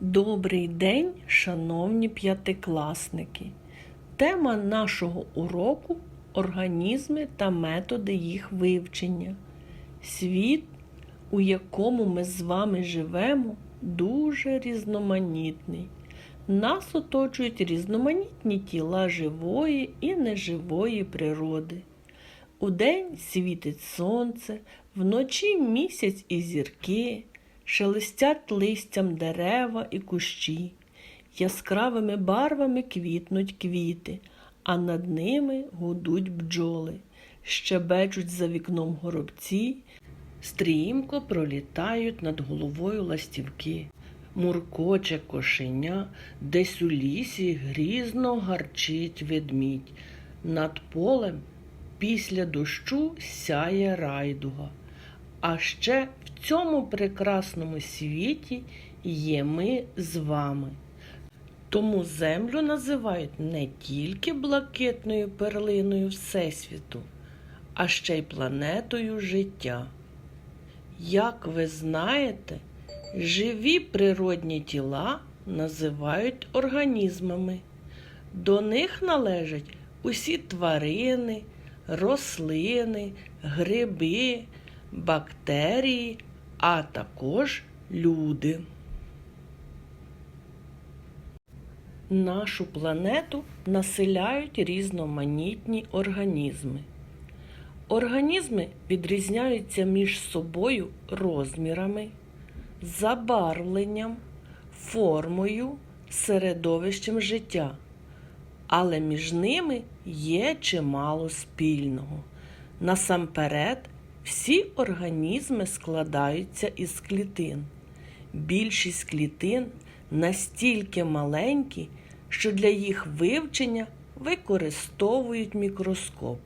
Добрий день, шановні п'ятикласники! Тема нашого уроку організми та методи їх вивчення. Світ, у якому ми з вами живемо, дуже різноманітний. Нас оточують різноманітні тіла живої і неживої природи. Удень світить сонце, вночі місяць і зірки, шелестять листям дерева і кущі, яскравими барвами квітнуть квіти, а над ними гудуть бджоли, щебечуть за вікном горобці, стрімко пролітають над головою ластівки. Муркоче кошеня, десь у лісі грізно гарчить ведмідь. Над полем після дощу сяє райдуга. А ще в цьому прекрасному світі є ми з вами. Тому землю називають не тільки блакитною перлиною Всесвіту, а ще й планетою життя. Як ви знаєте, живі природні тіла називають організмами. До них належать усі тварини, рослини, гриби, бактерії, а також люди. Нашу планету населяють різноманітні організми. Організми відрізняються між собою розмірами, забарвленням, формою, середовищем життя, але між ними є чимало спільного. Насамперед, всі організми складаються із клітин. Більшість клітин настільки маленькі, що для їх вивчення використовують мікроскоп.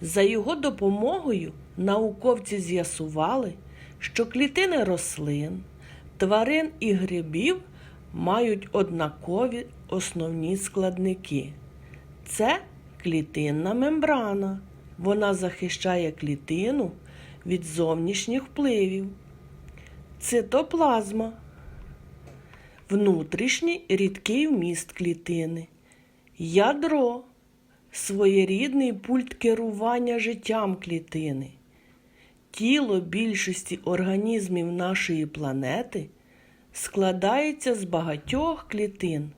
За його допомогою науковці з'ясували, що клітини рослин, тварин і грибів мають однакові основні складники. Це клітинна мембрана. Вона захищає клітину від зовнішніх впливів. Цитоплазма. Внутрішній рідкий вміст клітини. Ядро своєрідний пульт керування життям клітини. Тіло більшості організмів нашої планети складається з багатьох клітин.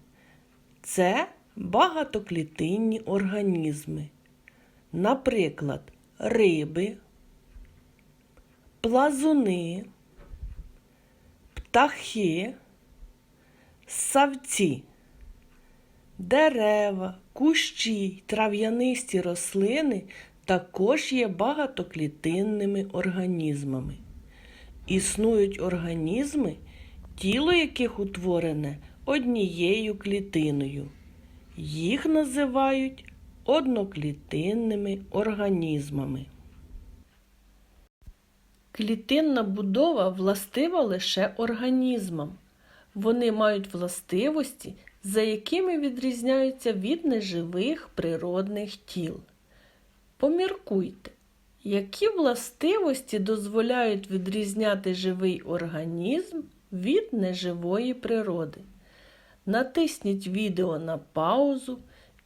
Це багатоклітинні організми. Наприклад, риби, плазуни, птахи, савці, дерева, кущі, трав'янисті рослини також є багатоклітинними організмами. Існують організми, тіло яких утворене однією клітиною. Їх називають одноклітинними організмами. Клітинна будова властива лише організмам. Вони мають властивості, за якими відрізняються від неживих природних тіл. Поміркуйте, які властивості дозволяють відрізняти живий організм від неживої природи. Натисніть відео на паузу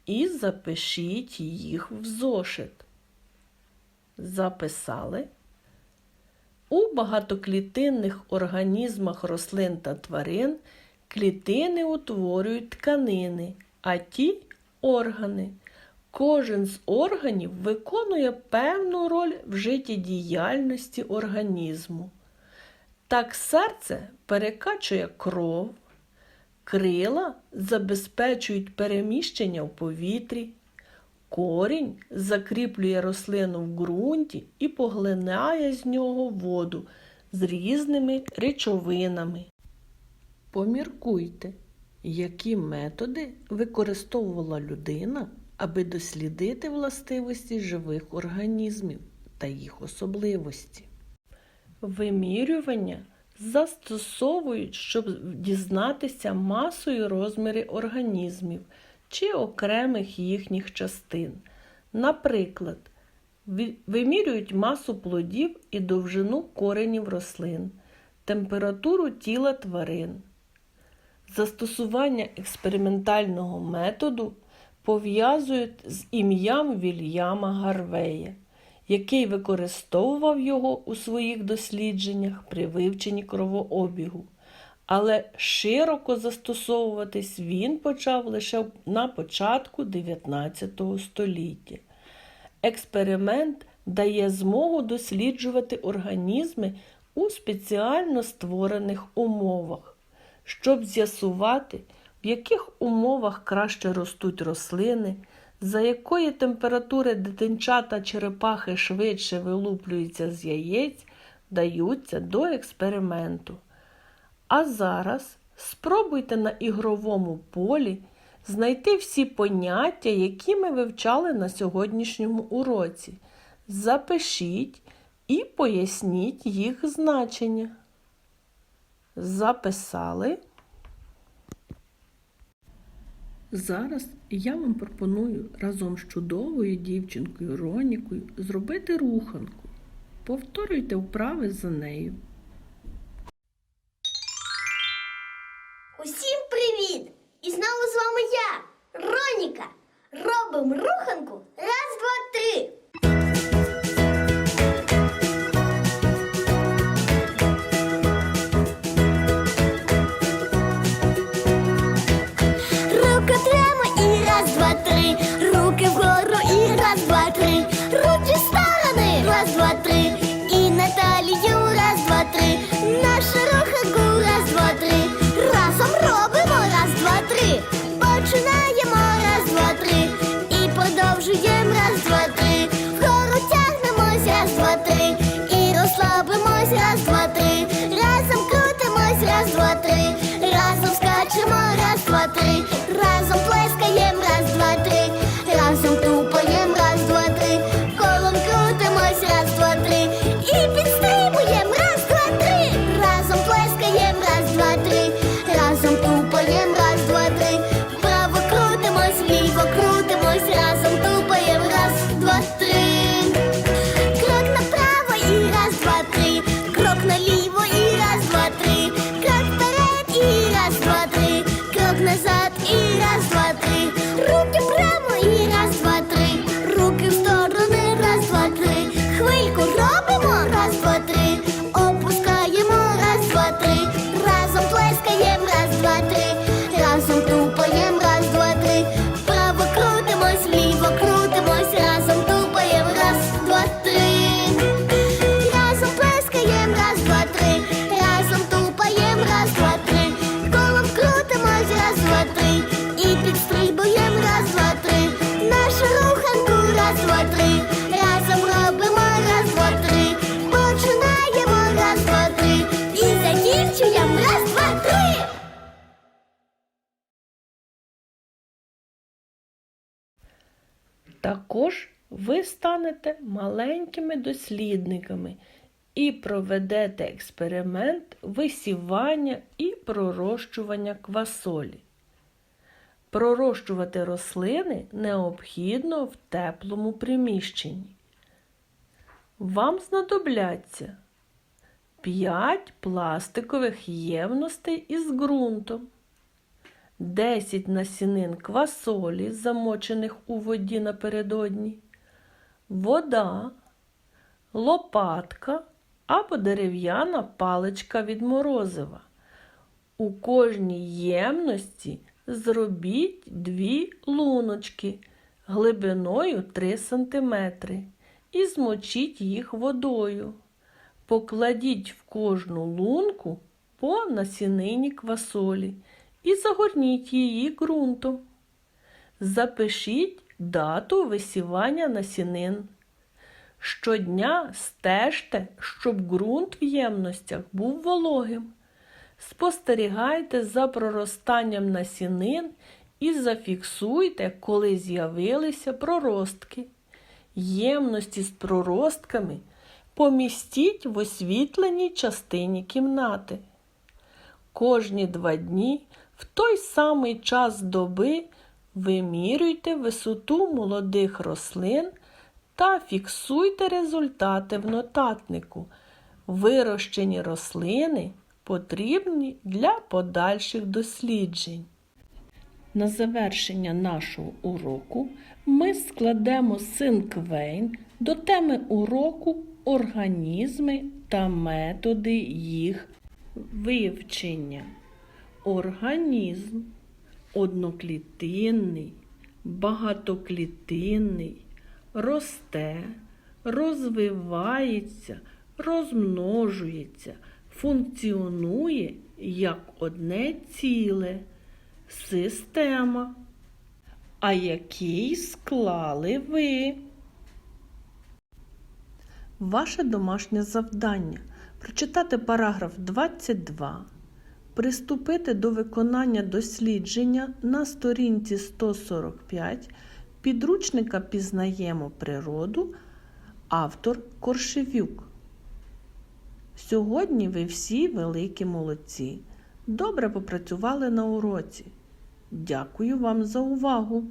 і запишіть їх в зошит. Записали. У багатоклітинних організмах рослин та тварин клітини утворюють тканини, а ті органи. Кожен з органів виконує певну роль в життєдіяльності організму. Так серце перекачує кров, крила забезпечують переміщення в повітрі, корінь закріплює рослину в ґрунті і поглинає з нього воду з різними речовинами. Поміркуйте, які методи використовувала людина, аби дослідити властивості живих організмів та їх особливості. Вимірювання застосовують, щоб дізнатися масу і розміри організмів чи окремих їхніх частин. Наприклад, вимірюють масу плодів і довжину коренів рослин, температуру тіла тварин. Застосування експериментального методу пов'язують з ім'ям Вільяма Гарвея, який використовував його у своїх дослідженнях при вивченні кровообігу. Але широко застосовуватись він почав лише на початку 19 століття. Експеримент дає змогу досліджувати організми у спеціально створених умовах, щоб з'ясувати, в яких умовах краще ростуть рослини, за якої температури дитинчата черепахи швидше вилуплюються з яєць, даються до експерименту. А зараз спробуйте на ігровому полі знайти всі поняття, які ми вивчали на сьогоднішньому уроці. Запишіть і поясніть їх значення. Записали. Зараз я вам пропоную разом з чудовою дівчинкою Ронікою зробити руханку. Повторюйте вправи за нею. Усім привіт! І знову з вами я, Роніка. Робимо руханку. Раз, два, три. розслабимось Також ви станете маленькими дослідниками і проведете експеримент висівання і пророщування квасолі. Пророщувати рослини необхідно в теплому приміщенні. Вам знадобляться 5 пластикових ємностей із ґрунтом. 10 насінин квасолі, замочених у воді напередодні, вода, лопатка або дерев'яна паличка від морозива. У кожній ємності зробіть дві луночки глибиною 3 см і змочіть їх водою. Покладіть в кожну лунку по насінині квасолі і загорніть її ґрунтом. Запишіть дату висівання насінин. Щодня стежте, щоб ґрунт в ємностях був вологим. Спостерігайте за проростанням насінин і зафіксуйте, коли з'явилися проростки. Ємності з проростками помістіть в освітленій частині кімнати. Кожні два дні в той самий час доби вимірюйте висоту молодих рослин та фіксуйте результати в нотатнику. Вирощені рослини потрібні для подальших досліджень. На завершення нашого уроку ми складемо синквейн до теми уроку організми та методи їх вивчення. Організм одноклітинний, багатоклітинний, росте, розвивається, розмножується, функціонує як одне ціле, система. А який склали ви? Ваше домашнє завдання прочитати параграф 22, приступити до виконання дослідження на сторінці 145 підручника Пізнаємо природу, автор Коршевюк. Сьогодні ви всі великі молодці. Добре попрацювали на уроці. Дякую вам за увагу!